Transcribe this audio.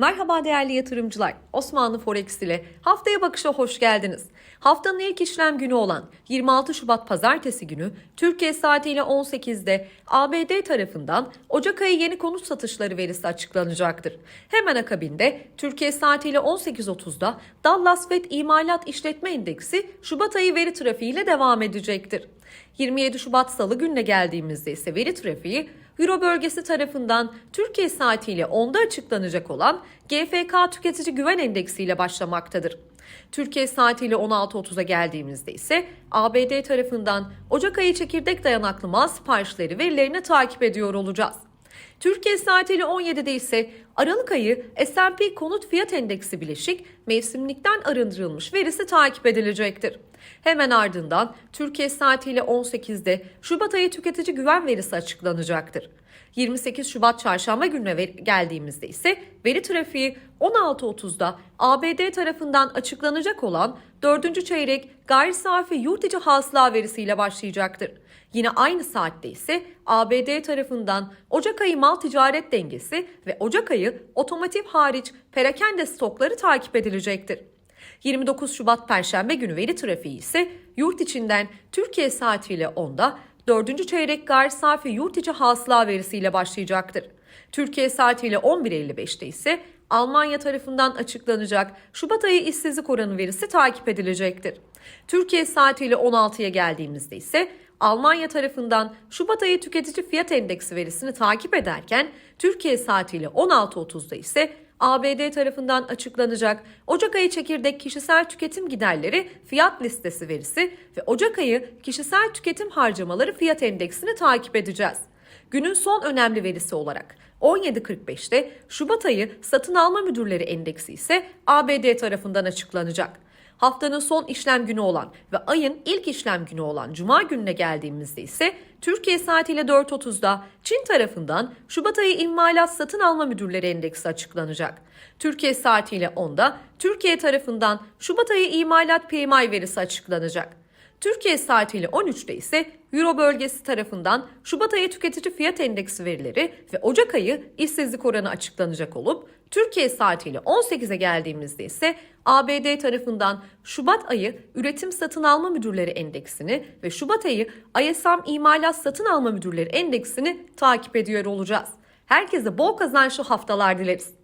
Merhaba değerli yatırımcılar. Osmanlı Forex ile haftaya bakışa hoş geldiniz. Haftanın ilk işlem günü olan 26 Şubat pazartesi günü Türkiye saatiyle 18'de ABD tarafından Ocak ayı yeni konut satışları verisi açıklanacaktır. Hemen akabinde Türkiye saatiyle 18.30'da Dallas Fed İmalat İşletme Endeksi Şubat ayı veri trafiğiyle devam edecektir. 27 Şubat Salı gününe geldiğimizde ise veri trafiği Euro bölgesi tarafından Türkiye saatiyle 10'da açıklanacak olan GFK Tüketici Güven Endeksi ile başlamaktadır. Türkiye saatiyle 16.30'a geldiğimizde ise ABD tarafından Ocak ayı çekirdek dayanaklı mal siparişleri verilerini takip ediyor olacağız. Türkiye saatiyle 17'de ise Aralık ayı S&P Konut Fiyat Endeksi bileşik mevsimlikten arındırılmış verisi takip edilecektir. Hemen ardından Türkiye saatiyle 18'de Şubat ayı tüketici güven verisi açıklanacaktır. 28 Şubat çarşamba gününe geldiğimizde ise veri trafiği 16.30'da ABD tarafından açıklanacak olan 4. çeyrek gayri safi yurt içi hasıla verisiyle başlayacaktır. Yine aynı saatte ise ABD tarafından Ocak ayı mal ticaret dengesi ve Ocak ayı otomotiv hariç perakende stokları takip edilecektir. 29 Şubat Perşembe günü veri trafiği ise yurt içinden Türkiye saatiyle 10'da 4. çeyrek gayri safi yurt içi hasıla verisiyle başlayacaktır. Türkiye saatiyle 11.55'te ise Almanya tarafından açıklanacak Şubat ayı işsizlik oranı verisi takip edilecektir. Türkiye saatiyle 16'ya geldiğimizde ise Almanya tarafından Şubat ayı tüketici fiyat endeksi verisini takip ederken Türkiye saatiyle 16.30'da ise ABD tarafından açıklanacak Ocak ayı çekirdek kişisel tüketim giderleri fiyat listesi verisi ve Ocak ayı kişisel tüketim harcamaları fiyat endeksini takip edeceğiz. Günün son önemli verisi olarak 17.45'te Şubat ayı satın alma müdürleri endeksi ise ABD tarafından açıklanacak. Haftanın son işlem günü olan ve ayın ilk işlem günü olan Cuma gününe geldiğimizde ise Türkiye saatiyle 4.30'da Çin tarafından Şubat ayı imalat satın alma müdürleri endeksi açıklanacak. Türkiye saatiyle 10'da Türkiye tarafından Şubat ayı imalat PMI verisi açıklanacak. Türkiye saatiyle 13'te ise Euro bölgesi tarafından Şubat ayı tüketici fiyat endeksi verileri ve Ocak ayı işsizlik oranı açıklanacak olup Türkiye saatiyle 18'e geldiğimizde ise ABD tarafından Şubat ayı üretim satın alma müdürleri endeksini ve Şubat ayı ISM imalat satın alma müdürleri endeksini takip ediyor olacağız. Herkese bol kazançlı haftalar dileriz.